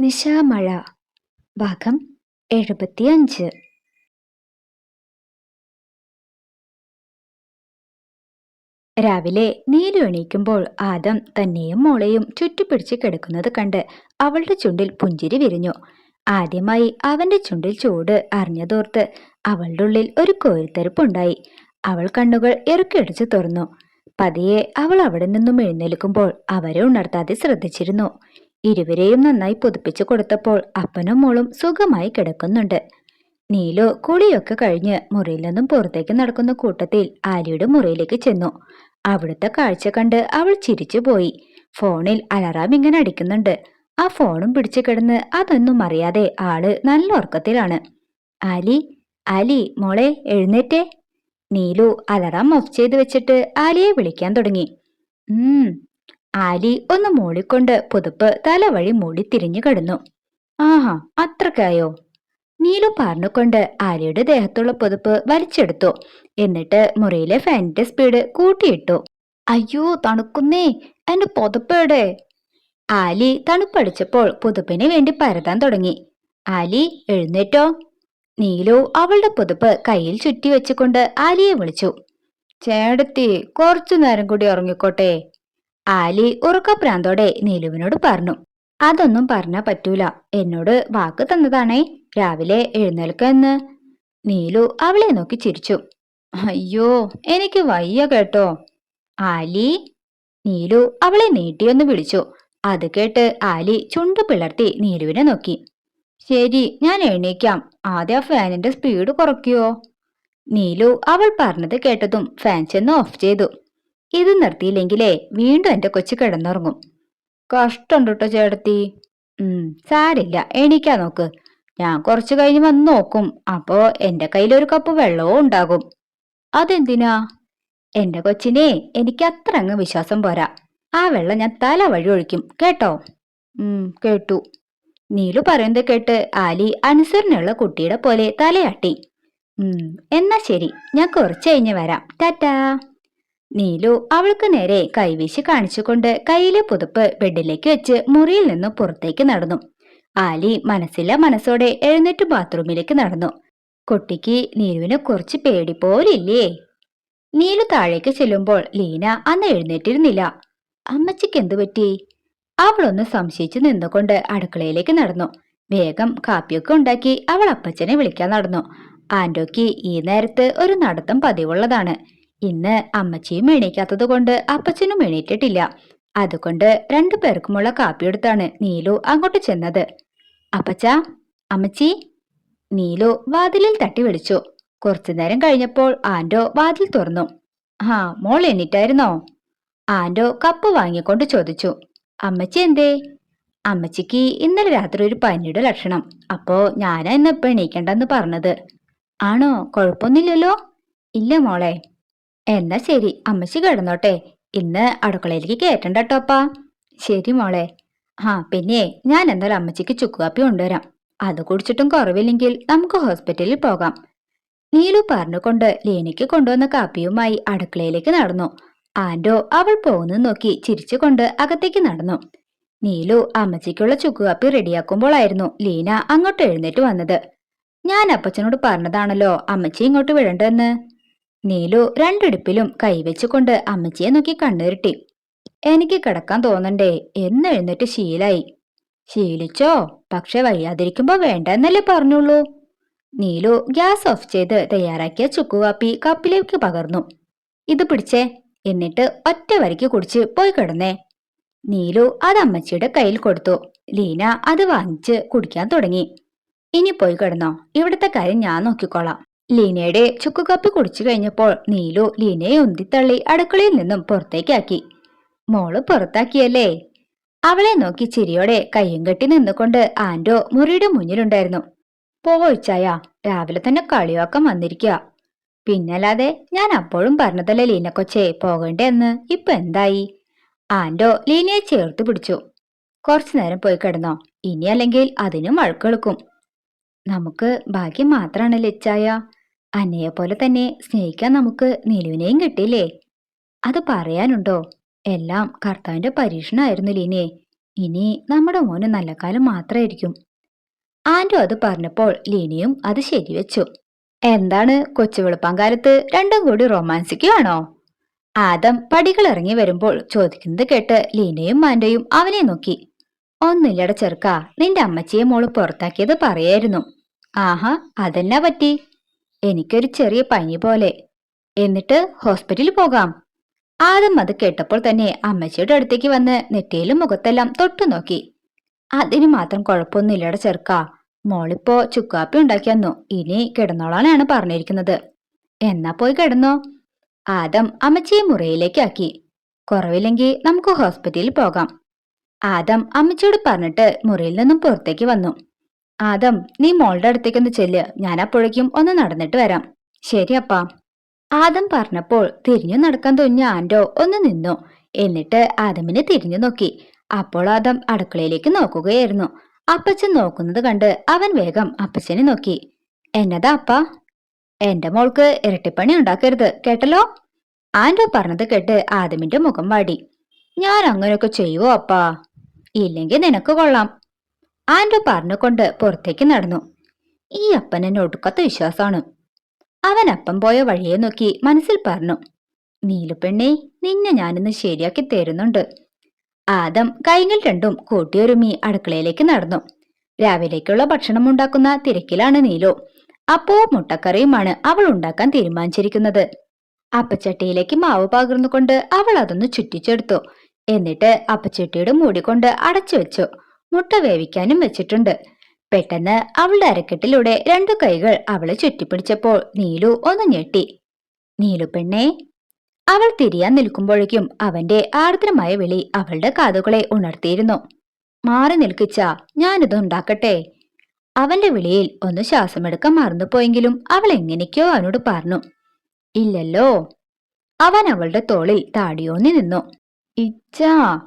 നിശാമഴ ഭാഗം എഴുപത്തിയഞ്ച്. രാവിലെ നീലു എണീക്കുമ്പോൾ ആദം തന്നെയും മോളെയും ചുറ്റിപ്പിടിച്ച് കിടക്കുന്നത് കണ്ട് അവളുടെ ചുണ്ടിൽ പുഞ്ചിരി വിരിഞ്ഞു. ആദ്യമായി അവന്റെ ചുണ്ടിൽ ചൂട് അറിഞ്ഞതോർത്ത് അവളുടെ ഉള്ളിൽ ഒരു കോരിത്തെരുപ്പുണ്ടായി. അവൾ കണ്ണുകൾ ഇറുക്കിയടിച്ചു തുറന്നു. പതിയെ അവൾ അവിടെ നിന്നും എഴുന്നേൽക്കുമ്പോൾ അവരെ ഉണർത്താതെ ശ്രദ്ധിച്ചിരുന്നു. ഇരുവരെയും നന്നായി പുതുപ്പിച്ചു കൊടുത്തപ്പോൾ അപ്പനും മോളും സുഖമായി കിടക്കുന്നുണ്ട്. നീലു കുളിയൊക്കെ കഴിഞ്ഞ് മുറിയിൽ നിന്നും പുറത്തേക്ക് നടക്കുന്ന കൂട്ടത്തിൽ ആലിയുടെ മുറിയിലേക്ക് ചെന്നു. അവിടുത്തെ കാഴ്ച കണ്ട് അവൾ ചിരിച്ചു പോയി ഫോണിൽ അലറാം ഇങ്ങനെ അടിക്കുന്നുണ്ട്. ആ ഫോണും പിടിച്ചു കിടന്ന് അതൊന്നും അറിയാതെ ആൾ നല്ല ഉറക്കത്തിലാണ്. ആലി ആലി മോളെ എഴുന്നേറ്റേ. നീലു അലറാം ഓഫ് ചെയ്ത് വെച്ചിട്ട് ആലിയെ വിളിക്കാൻ തുടങ്ങി. ആലി ഒന്ന് മൂളിക്കൊണ്ട് പുതുപ്പ് തലവഴി മൂടി തിരിഞ്ഞു കിടന്നു. ആഹാ അത്രക്കായോ? നീലു പറഞ്ഞുകൊണ്ട് ആലിയുടെ ദേഹത്തുള്ള പുതുപ്പ് വലിച്ചെടുത്തു. എന്നിട്ട് മുറിയിലെ ഫാനിന്റെ സ്പീഡ് കൂട്ടിയിട്ടു. അയ്യോ തണുക്കുന്നേ എന്റെ പുതുപ്പേടെ ആലി തണുപ്പടിച്ചപ്പോൾ പുതുപ്പിന് വേണ്ടി പരതാൻ തുടങ്ങി. ആലി എഴുന്നേറ്റോ? നീലു അവളുടെ പുതുപ്പ് കയ്യിൽ ചുറ്റി വെച്ചുകൊണ്ട് ആലിയെ വിളിച്ചു. ചേടത്തി കുറച്ചു നേരം കൂടി ഉറങ്ങിക്കോട്ടെ. ആലി ഉറക്കപ്രാന്തോടെ നീലുവിനോട് പറഞ്ഞു അതൊന്നും പറഞ്ഞാ പറ്റൂല. എന്നോട് വാക്ക് തന്നതാണേ. രാവിലെ എഴുന്നേൽക്ക എന്ന്. നീലു അവളെ നോക്കി ചിരിച്ചു. അയ്യോ എനിക്ക് വയ്യ കേട്ടോ. ആലി? നീലു അവളെ നീട്ടിയൊന്ന് വിളിച്ചു. അത് കേട്ട് ആലി ചുണ്ടു പിളർത്തി നീലുവിനെ നോക്കി. ശരി ഞാൻ എഴുന്നേക്കാം. ആദ്യ ഫാനിന്റെ സ്പീഡ് കുറയ്ക്കുവോ? നീലു അവൾ പറഞ്ഞത് കേട്ടതും ഫാൻ ചെന്ന് ഓഫ് ചെയ്തു. ഇത് നിർത്തിയില്ലെങ്കിലേ വീണ്ടും എന്റെ കൊച്ചു കിടന്നുറങ്ങും. കഷ്ടമുണ്ട് കേട്ടോ ചേട്ടത്തി? ഉം സാരില്ല. എണീക്കാ നോക്ക്. ഞാൻ കുറച്ചു കഴിഞ്ഞ് വന്ന് നോക്കും. അപ്പോ എന്റെ കയ്യിൽ ഒരു കപ്പ് വെള്ളവും ഉണ്ടാകും. അതെന്തിനാ? എന്റെ കൊച്ചിനെ എനിക്ക് അത്ര അങ്ങ് വിശ്വാസം പോരാ. ആ വെള്ളം ഞാൻ തല വഴി ഒഴിക്കും. കേട്ടോ? ഉം കേട്ടു. നീലു പറയുന്നത് കേട്ട് ആലി അനുസരണയുള്ള കുട്ടിയുടെ പോലെ തലയാട്ടി. ഉം എന്നാ ശരി. ഞാൻ കുറച്ചു കഴിഞ്ഞ് വരാം. ടാറ്റാ. നീലു അവൾക്ക് നേരെ കൈവീശി കാണിച്ചുകൊണ്ട് കയ്യിലെ പുതുപ്പ് ബെഡിലേക്ക് വെച്ച് മുറിയിൽ നിന്ന് പുറത്തേക്ക് നടന്നു. ആലി മനസ്സില്ല മനസ്സോടെ എഴുന്നേറ്റ് ബാത്റൂമിലേക്ക് നടന്നു. കുട്ടിക്ക് നീലുവിന് കുറച്ച് പേടി പോലില്ലേ? നീലു താഴേക്ക് ചെല്ലുമ്പോൾ ലീന അന്ന് എഴുന്നേറ്റിരുന്നില്ല. അമ്മച്ചിക്ക് എന്തു പറ്റി? അവളൊന്ന് സംശയിച്ചു നിന്നുകൊണ്ട് അടുക്കളയിലേക്ക് നടന്നു. വേഗം കാപ്പിയൊക്കെ ഉണ്ടാക്കി അവൾ അപ്പച്ചനെ വിളിക്കാൻ നടന്നു. ആന്റോയ്ക്ക് ഈ നേരത്ത് ഒരു നടത്തം പതിവുള്ളതാണ്. ഇന്ന് അമ്മച്ചിയും എണീക്കാത്തത് കൊണ്ട് അപ്പച്ചനും എണീറ്റിട്ടില്ല. അതുകൊണ്ട് രണ്ടു പേർക്കുമുള്ള കാപ്പിയെടുത്താണ് നീലു അങ്ങോട്ട് ചെന്നത്. അപ്പച്ച അമ്മച്ചി നീലു വാതിലിൽ തട്ടി വിളിച്ചു. കുറച്ചു നേരം കഴിഞ്ഞപ്പോൾ ആന്റോ വാതിൽ തുറന്നു. ആ മോൾ എണീറ്റായിരുന്നോ? ആന്റോ കപ്പ് വാങ്ങിക്കൊണ്ട് ചോദിച്ചു. അമ്മച്ചി എന്തേ? അമ്മച്ചിക്ക് ഇന്നലെ രാത്രി ഒരു പനിയുടെ ലക്ഷണം. അപ്പോ ഞാനാ ഇന്ന് ഇപ്പൊ എണീക്കണ്ടെന്ന് പറഞ്ഞത്. ആണോ? കുഴപ്പമൊന്നുമില്ലല്ലോ? ഇല്ല മോളെ. എന്നാ ശരി അമ്മച്ചി കിടന്നോട്ടെ. ഇന്ന് അടുക്കളയിലേക്ക് കയറ്റണ്ട കേട്ടോപ്പാ ശരി മോളെ. ആ പിന്നെ ഞാൻ എന്നാൽ അമ്മച്ചിക്ക് ചുക്കുകാപ്പി കൊണ്ടുവരാം. അത് കുടിച്ചിട്ടും കുറവില്ലെങ്കിൽ നമുക്ക് ഹോസ്പിറ്റലിൽ പോകാം. നീലു പറഞ്ഞുകൊണ്ട് ലീനയ്ക്ക് കൊണ്ടുവന്ന കാപ്പിയുമായി അടുക്കളയിലേക്ക് നടന്നു. ആൻഡോ അവൾ പോകുന്നത് നോക്കി ചിരിച്ചുകൊണ്ട് അകത്തേക്ക് നടന്നു. നീലു അമ്മച്ചിക്കുള്ള ചുക്കുകാപ്പി റെഡിയാക്കുമ്പോഴായിരുന്നു ലീന അങ്ങോട്ട് എഴുന്നേറ്റ് വന്നത്. ഞാൻ അപ്പച്ചനോട് പറഞ്ഞതാണല്ലോ അമ്മച്ചി ഇങ്ങോട്ട് വിടണ്ടെന്ന്. നീലു രണ്ടിടുപ്പിലും കൈവച്ചുകൊണ്ട് അമ്മച്ചിയെ നോക്കി കണ്ണുരുട്ടി. എനിക്ക് കിടക്കാൻ തോന്നണ്ടേ എന്ന് എഴുന്നേറ്റ് ശീലായി. ശീലിച്ചോ? പക്ഷെ വയ്യാതിരിക്കുമ്പോ വേണ്ട എന്നല്ലേ പറഞ്ഞുള്ളൂ. നീലു ഗ്യാസ് ഓഫ് ചെയ്ത് തയ്യാറാക്കിയ ചുക്കുകാപ്പി കപ്പിലേക്ക് പകർന്നു. ഇത് പിടിച്ചേ എന്നിട്ട് ഒറ്റ വരിക്ക് കുടിച്ച് പോയി കിടന്നേ. നീലു അത് അമ്മച്ചിയുടെ കയ്യിൽ കൊടുത്തു. ലീന അത് വാങ്ങിച്ച് കുടിക്കാൻ തുടങ്ങി. ഇനി പോയി കിടന്നോ? ഇവിടുത്തെ കാര്യം ഞാൻ നോക്കിക്കോളാം. ലീനയുടെ ചുക്കുകാപ്പി കുടിച്ചു കഴിഞ്ഞപ്പോൾ നീലു ലീനയെ ഉന്തിത്തള്ളി അടുക്കളയിൽ നിന്നും പുറത്തേക്കാക്കി. മോൾ പുറത്താക്കിയല്ലേ? അവളെ നോക്കി ചിരിയോടെ കയ്യും കെട്ടി നിന്നുകൊണ്ട് ആന്റോ മുറിയുടെ മുന്നിലുണ്ടായിരുന്നു. പോയിച്ചായ രാവിലെ തന്നെ കളിയാക്കം വന്നിരിക്കുക പിന്നല്ലാതെ ഞാൻ അപ്പോഴും പറഞ്ഞതല്ലേ ലീനക്കൊച്ചേ പോകണ്ടേന്ന്. ഇപ്പൊ എന്തായി? ആന്റോ ലീനയെ ചേർത്ത് പിടിച്ചു. കുറച്ചു നേരം പോയി കിടന്നോ. ഇനി അല്ലെങ്കിൽ അതിനും വഴക്കെടുക്കും നമുക്ക് ഭാഗ്യം മാത്രമാണ് ലച്ചായ അന്നയെ പോലെ തന്നെ സ്നേഹിക്കാൻ നമുക്ക് നിലുവിനെയും കിട്ടിയില്ലേ? അത് പറയാനുണ്ടോ? എല്ലാം കർത്താവിന്റെ പരീക്ഷണമായിരുന്നു ലീനെ. ഇനി നമ്മുടെ മോന് നല്ല കാലം മാത്രമായിരിക്കും. ആൻഡോ അത് പറഞ്ഞപ്പോൾ ലീനയും അത് ശരിവെച്ചു. എന്താണ് കൊച്ചു വെളുപ്പാങ്കാലത്ത് രണ്ടും കൂടി റൊമാൻസിക്കുകയാണോ ആദം പടികൾ ഇറങ്ങി വരുമ്പോൾ ചോദിക്കുന്നത് കേട്ട് ലീനയും ആൻഡോയും അവനെ നോക്കി. ഒന്നില്ലട ചെറുക്ക നിന്റെ അമ്മച്ചിയെ മോൾ പുറത്താക്കിയത് പറയായിരുന്നു. ആഹാ അതെന്നാ പറ്റി? എനിക്കൊരു ചെറിയ പനി പോലെ. എന്നിട്ട് ഹോസ്പിറ്റലിൽ പോകാം. ആദം അത് കേട്ടപ്പോൾ തന്നെ അമ്മച്ചിയുടെ അടുത്തേക്ക് വന്ന് നെറ്റയിലും മുഖത്തെല്ലാം തൊട്ടു നോക്കി. അതിന് മാത്രം കുഴപ്പമൊന്നുമില്ലട ചെറുക്ക. മോളിപ്പോ ചുക്കാപ്പി ഉണ്ടാക്കിയെന്നു ഇനി കിടന്നോളാനാണ് പറഞ്ഞിരിക്കുന്നത്. എന്നാ പോയി കിടന്നോ? ആദം അമ്മച്ചിയെ മുറിയിലേക്കാക്കി കുറവില്ലെങ്കിൽ നമുക്ക് ഹോസ്പിറ്റലിൽ പോകാം. ആദം അമ്മച്ചിയോട് പറഞ്ഞിട്ട് മുറിയിൽ നിന്നും പുറത്തേക്ക് വന്നു. ആദം നീ മോളുടെ അടുത്തേക്കൊന്ന് ചെല്ല്. ഞാൻ അപ്പോഴേക്കും ഒന്ന് നടന്നിട്ട് വരാം. ശരി അപ്പാ. ആദം പറഞ്ഞപ്പോൾ തിരിഞ്ഞു നടക്കാൻ തോന്നിയ ആൻഡോ ഒന്ന് നിന്നു. എന്നിട്ട് ആദമിനെ തിരിഞ്ഞു നോക്കി. അപ്പോൾ ആദം അടുക്കളയിലേക്ക് നോക്കുകയായിരുന്നു. അപ്പച്ചൻ നോക്കുന്നത് കണ്ട് അവൻ വേഗം അപ്പച്ചനെ നോക്കി. എന്നതാ അപ്പ? എന്റെ മോൾക്ക് ഇരട്ടിപ്പണി ഉണ്ടാക്കരുത് കേട്ടല്ലോ? ആൻഡോ പറഞ്ഞത് കേട്ട് ആദമിന്റെ മുഖം വാടി. ഞാൻ അങ്ങനെയൊക്കെ ചെയ്യുവോ അപ്പാ? ഇല്ലെങ്കിൽ നിനക്ക് കൊള്ളാം. ആൻഡോ പറഞ്ഞുകൊണ്ട് പുറത്തേക്ക് നടന്നു. ഈ അപ്പൻ എന്നെ ഒടുക്കത്ത വിശ്വാസമാണ്. അവൻ അപ്പം പോയ വഴിയെ നോക്കി മനസ്സിൽ പറഞ്ഞു നീലുപെണ്ണെ നിന്നെ ഞാനിന്ന് ശരിയാക്കി തരുന്നുണ്ട്. ആദം കൈകൾ രണ്ടും കൂട്ടിയൊരുമി അടുക്കളയിലേക്ക് നടന്നു. രാവിലേക്കുള്ള ഭക്ഷണം ഉണ്ടാക്കുന്ന തിരക്കിലാണ് നീലു. അപ്പോ മുട്ടക്കറിയുമാണ് അവൾ ഉണ്ടാക്കാൻ തീരുമാനിച്ചിരിക്കുന്നത്. അപ്പച്ചട്ടിയിലേക്ക് മാവ് പകർന്നുകൊണ്ട് അവൾ അതൊന്ന് ചുറ്റിച്ചെടുത്തു. എന്നിട്ട് അപ്പച്ചട്ടിയുടെ മൂടിക്കൊണ്ട് അടച്ചു വെച്ചു. മുട്ട വേവിക്കാനും വെച്ചിട്ടുണ്ട്. പെട്ടെന്ന് അവളുടെ അരക്കെട്ടിലൂടെ രണ്ടു കൈകൾ അവളെ ചുറ്റിപ്പിടിച്ചപ്പോൾ നീലു ഒന്ന് ഞെട്ടി. നീലു പെണ്ണേ അവൾ തിരിയാൻ നിൽക്കുമ്പോഴേക്കും അവന്റെ ആർദ്രമായ വിളി അവളുടെ കാതുകളെ ഉണർത്തിയിരുന്നു. മാറി നിൽക്കിച്ച ഞാനിത് ഉണ്ടാക്കട്ടെ. അവന്റെ വിളിയിൽ ഒന്ന് ശ്വാസമെടുക്കാൻ മറന്നുപോയെങ്കിലും അവൾ എങ്ങനെയൊക്കെയോ അവനോട് പറഞ്ഞു. ഇല്ലല്ലോ. അവൻ അവളുടെ തോളിൽ താടിയോന്നി നിന്നു. ഇച്ചാ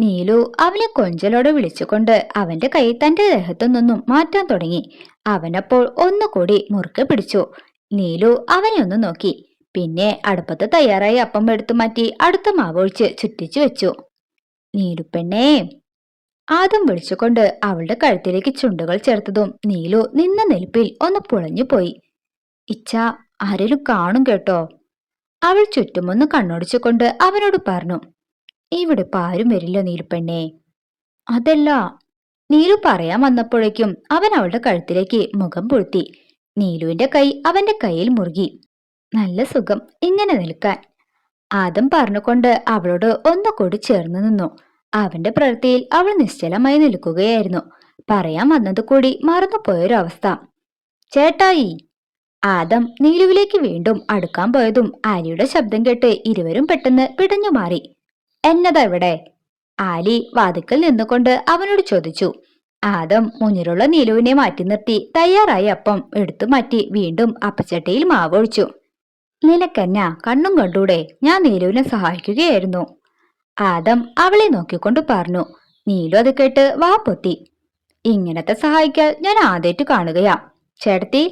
നീലു അവനെ കൊഞ്ചലോടെ വിളിച്ചുകൊണ്ട് അവന്റെ കൈ തന്റെ ദേഹത്തു നിന്നും മാറ്റാൻ തുടങ്ങി. അവനപ്പോൾ ഒന്നുകൂടി മുറുക്കെ പിടിച്ചു. നീലു അവനെ ഒന്ന് നോക്കി. പിന്നെ അടുപ്പത്ത് തയ്യാറായി അപ്പം എടുത്തു മാറ്റി അടുത്ത മാവൊഴിച്ച് ചുറ്റിച്ചു വെച്ചു. നീലുപ്പെണ്ണേ ആദ്യം വിളിച്ചുകൊണ്ട് അവളുടെ കഴുത്തിലേക്ക് ചുണ്ടുകൾ ചേർത്തതും നീലു നിന്ന നിൽപ്പിൽ ഒന്ന് പുളഞ്ഞു പോയി. ഇച്ച ആരെങ്കിലും കാണും കേട്ടോ? അവൾ ചുറ്റുമൊന്ന് കണ്ണോടിച്ചുകൊണ്ട് അവനോട് പറഞ്ഞു. ഇവിടെ ഇപ്പൊ ആരും വരില്ല നീലുപ്പെണ്ണേ അതല്ല നീലു പറയാൻ വന്നപ്പോഴേക്കും അവൻ അവളുടെ കഴുത്തിലേക്ക് മുഖം പൊഴുത്തി. നീലുവിന്റെ കൈ അവന്റെ കയ്യിൽ മുറുകി. നല്ല സുഖം ഇങ്ങനെ നിൽക്കാൻ. ആദം പറഞ്ഞുകൊണ്ട് അവളോട് ഒന്നുകൂടി ചേർന്ന് നിന്നു. അവന്റെ പ്രവൃത്തിയിൽ അവൾ നിശ്ചലമായി നിൽക്കുകയായിരുന്നു. പറയാൻ വന്നത് കൂടി മറന്നുപോയൊരവസ്ഥ. ചേട്ടായി ആദം നീലുവിലേക്ക് വീണ്ടും അടുക്കാൻ പോയതും ആര്യയുടെ ശബ്ദം കേട്ട് ഇരുവരും പെട്ടെന്ന് പിടഞ്ഞു മാറി. എന്നതാ ഇവിടെ ആലി വാതുക്കൽ നിന്നുകൊണ്ട് അവനോട് ചോദിച്ചു. ആദം മുന്നിലുള്ള നീലുവിനെ മാറ്റി നിർത്തി തയ്യാറായി അപ്പം എടുത്തു മാറ്റി വീണ്ടും അപ്പച്ചട്ടയിൽ മാവ് ഒഴിച്ചു നിലക്കെന്ന കണ്ണും കണ്ടൂടെ ഞാൻ നീലുവിനെ സഹായിക്കുകയായിരുന്നു. ആദം അവളെ നോക്കിക്കൊണ്ട് പറഞ്ഞു. നീലു അത് കേട്ട് വാ പൊത്തി. ഇങ്ങനത്തെ സഹായിക്കാൻ ഞാൻ ആദ്യമായിട്ട് കാണുകയാ. ചേട്ടത്തി?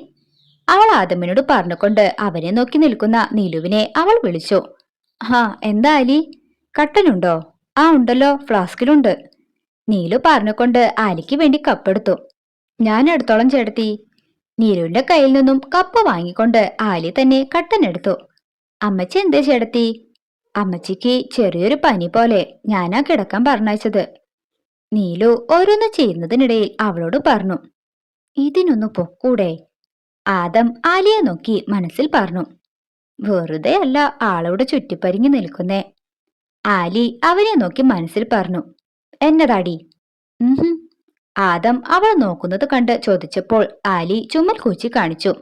അവൾ ആദമിനോട് പറഞ്ഞുകൊണ്ട് അവനെ നോക്കി നിൽക്കുന്ന നീലുവിനെ അവൾ വിളിച്ചു. ഹാ എന്താ അലി കട്ടനുണ്ടോ? ആ ഉണ്ടല്ലോ ഫ്ലാസ്കിലുണ്ട്. നീലു പറഞ്ഞുകൊണ്ട് ആലിക്ക് വേണ്ടി കപ്പെടുത്തു. ഞാൻ എടുത്തോളം ചേട്ടത്തി നീലുവിന്റെ കയ്യിൽ നിന്നും കപ്പ് വാങ്ങിക്കൊണ്ട് ആലി തന്നെ കട്ടനെടുത്തു. അമ്മച്ചി എന്തേ ചേട്ടത്തി അമ്മച്ചിക്ക് ചെറിയൊരു പനി പോലെ ഞാനാ കിടക്കാൻ പറഞ്ഞയച്ചത്. നീലു ഓരോന്ന് ചെയ്യുന്നതിനിടയിൽ അവളോട് പറഞ്ഞു ഇതിനൊന്ന് പൊക്കൂടെ. ആദം ആലിയെ നോക്കി മനസ്സിൽ പറഞ്ഞു വെറുതെ അല്ല ആളോട് ചുറ്റിപ്പരിങ്ങി നിൽക്കുന്നേ. ആലി അവനെ നോക്കി മനസ്സിൽ പറഞ്ഞു. എന്നതാടി? ആദം അവൾ നോക്കുന്നത് കണ്ട് ചോദിച്ചപ്പോൾ ആലി ചുമൽ കൂച്ചി കാണിച്ചു.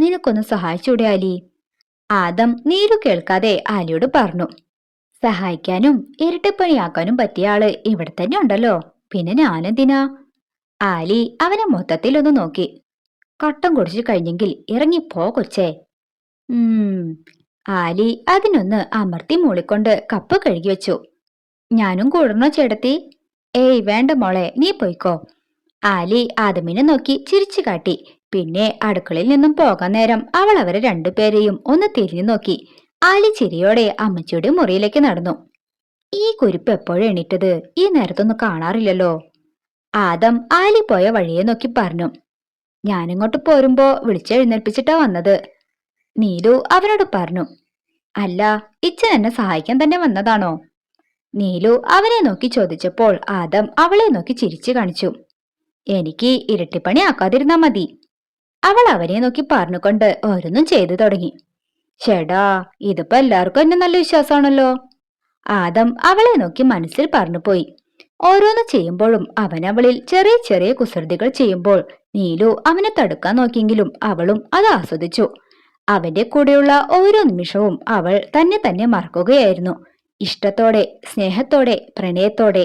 നിനക്കൊന്ന് സഹായിച്ചൂടെ ആലി? ആദം നീരു കേൾക്കാതെ ആലിയോട് പറഞ്ഞു. സഹായിക്കാനും ഇരട്ടിപ്പണിയാക്കാനും പറ്റിയ ആൾ ഇവിടെ തന്നെ ഉണ്ടല്ലോ. പിന്നെ ഞാനെന്തിനാ? ആലി അവനെ മൊത്തത്തിൽ ഒന്ന് നോക്കി. കട്ടം കുടിച്ചു കഴിഞ്ഞെങ്കിൽ ഇറങ്ങിപ്പോ കൊച്ചേ. ഉം. ആലി അതിനൊന്ന് അമർത്തി മൂളിക്കൊണ്ട് കപ്പ് കഴുകി വെച്ചു. ഞാനും കൂടണോ ചേട്ടത്തി? ഏയ് വേണ്ട മോളെ നീ പോയിക്കോ. ആലി ആദമിനെ നോക്കി ചിരിച്ചു കാട്ടി. പിന്നെ അടുക്കളയിൽ നിന്നും പോകാൻ നേരം അവൾ അവരെ രണ്ടുപേരെയും ഒന്ന് തിരിഞ്ഞു നോക്കി. ആലി ചിരിയോടെ അമ്മച്ചിയുടെ മുറിയിലേക്ക് നടന്നു. ഈ കുരിപ്പ് എപ്പോഴും എണീറ്റത്? ഈ നേരത്തൊന്നും കാണാറില്ലല്ലോ. ആദം ആലി പോയ വഴിയെ നോക്കി പറഞ്ഞു. ഞാനിങ്ങോട്ട് പോരുമ്പോ വിളിച്ചെഴുന്നേൽപ്പിച്ചിട്ടാ വന്നത്. നീലു അവനോട് പറഞ്ഞു അല്ല ഇച്ഛൻ എന്നെ സഹായിക്കാൻ തന്നെ വന്നതാണോ? നീലു അവനെ നോക്കി ചോദിച്ചപ്പോൾ ആദം അവളെ നോക്കി ചിരിച്ചു കാണിച്ചു എനിക്ക് ഇരട്ടിപ്പണി ആക്കാതിരുന്നാ മതി. അവൾ അവനെ നോക്കി പറഞ്ഞുകൊണ്ട് ഓരോന്നും ചെയ്തു തുടങ്ങി ചേടാ ഇതിപ്പോ എല്ലാവർക്കും എന്നെ നല്ല വിശ്വാസമാണല്ലോ. ആദം അവളെ നോക്കി മനസ്സിൽ പറഞ്ഞുപോയി ഓരോന്ന് ചെയ്യുമ്പോഴും അവൻ അവളിൽ ചെറിയ ചെറിയ കുസൃതികൾ ചെയ്യുമ്പോൾ നീലു അവനെ തടുക്കാൻ നോക്കിയെങ്കിലും അവളും അത് ആസ്വദിച്ചു. അവന്റെ കൂടെയുള്ള ഓരോ നിമിഷവും അവൾ തന്നെ തന്നെ മറക്കുകയായിരുന്നു. ഇഷ്ടത്തോടെ സ്നേഹത്തോടെ പ്രണയത്തോടെ